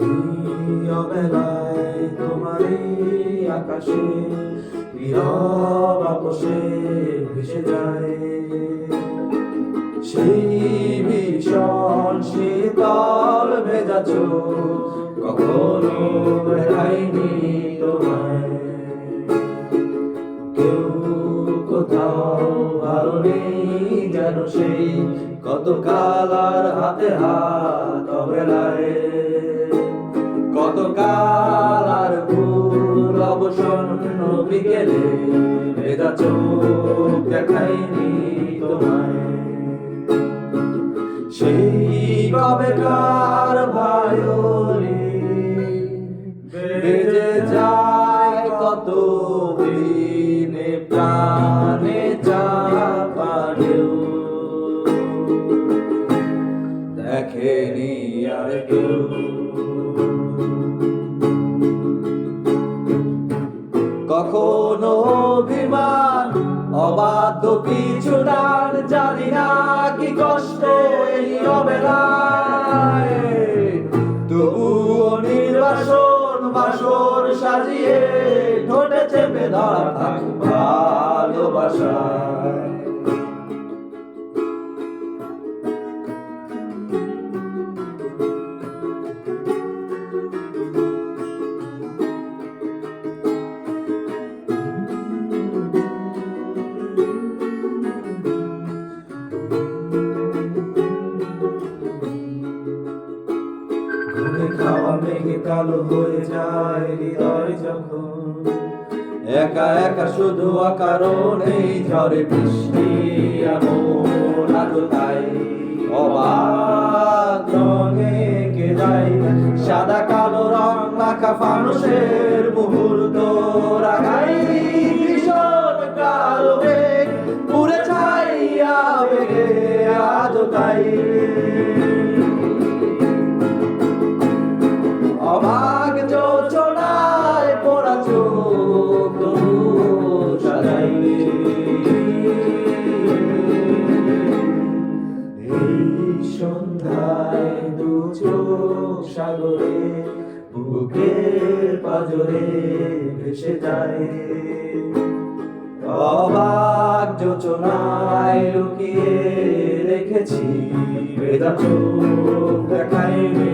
এই অবেলায় আকাশে নীরব আপোষে ভেসে যায়। সেই শীতল ভেজা চোখ কখনো দেখাইনি তোমায়। কেউ কোথাও ভালো নেই যেন সেই কত কালার হাতে হাত অবেলায় কত কালার ফুল অবসন্ন বিকেলে ভেজা চোখ দেখাইনি তোমায়। কবেকার ভায়োলিন বেজে যায় কত দিনে প্রাণে চাপালেও দেখেনি আর কেউ। কখনো অভিমান অবাধ্য পিছু ডান জানি না কি কষ্ট এই অবেলায়। তবুও নির্বাসন বাসর সাজিয়ে ঠোঁটে চেপে ধরা থাক ভালোবাসায় কালো হয়ে যায় হৃদয় যখন। একা একা শুধু অকারণেই ঝরে বৃষ্টি এমন আলো তাই। অবাক রঙে কে সাদা কালো রং, মাখা ফানুষের মুহূর্ত। সন্ধ্যায় দু চোখ সাগরে, বুকের পাজরে ভেসে যায়। অবাক যোচনায় লুকিয়ে রেখেছি বেদা চোখ দেখাইনি